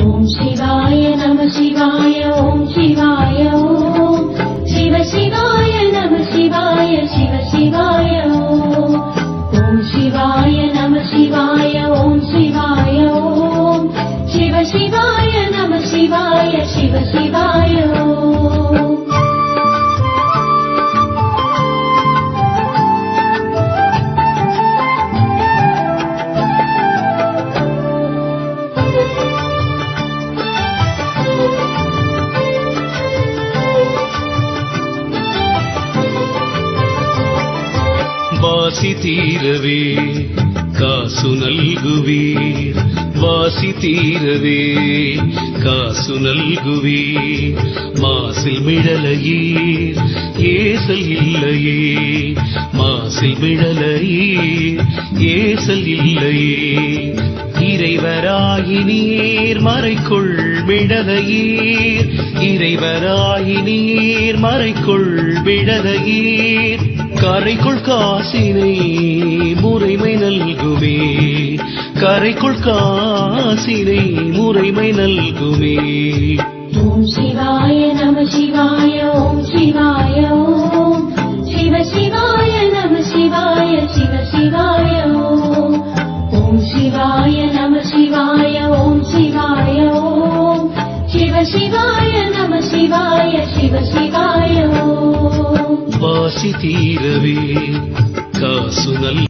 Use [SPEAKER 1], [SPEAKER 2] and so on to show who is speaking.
[SPEAKER 1] ॐ शिवाय नम शिवाय ॐ शिवाय ॐ शिव शिवाय नम शिवाय शिव शिवाय ॐ श श शिवाय नम शिवाय ॐ शिवाय शि शिवाय नम शिवाय शिव शिवाय
[SPEAKER 2] வாசி தீரவே காசு நல்குவீர். வாசி தீரவே காசு நல்குவீர். மாசில் மிழலையீர் ஏசல் இல்லையே. மாசில் மிழலையீர் ஏசல் இல்லையே. இறைவராயினீர் மறைக்குள் விடலையீர் இறைவராயினீர் மறைக்குள் விடலையீர் கரைக்குள் காசினை முறைமை நல்குமே. கரைக்குள் காசினை முறைமை நல்குமே.
[SPEAKER 1] ஓம் சிவாய நம சிவாய ஓம் சிவாய ஓம். சிவ சிவாய நம சிவாய சிவ சிவாய ஓம். ஓம் சிவாய நம சிவாய ஓம் சிவாய ஓம். சிவ சிவாய நம சிவாய சிவ சிவாய.
[SPEAKER 2] కాసి తీరవే కాసునల్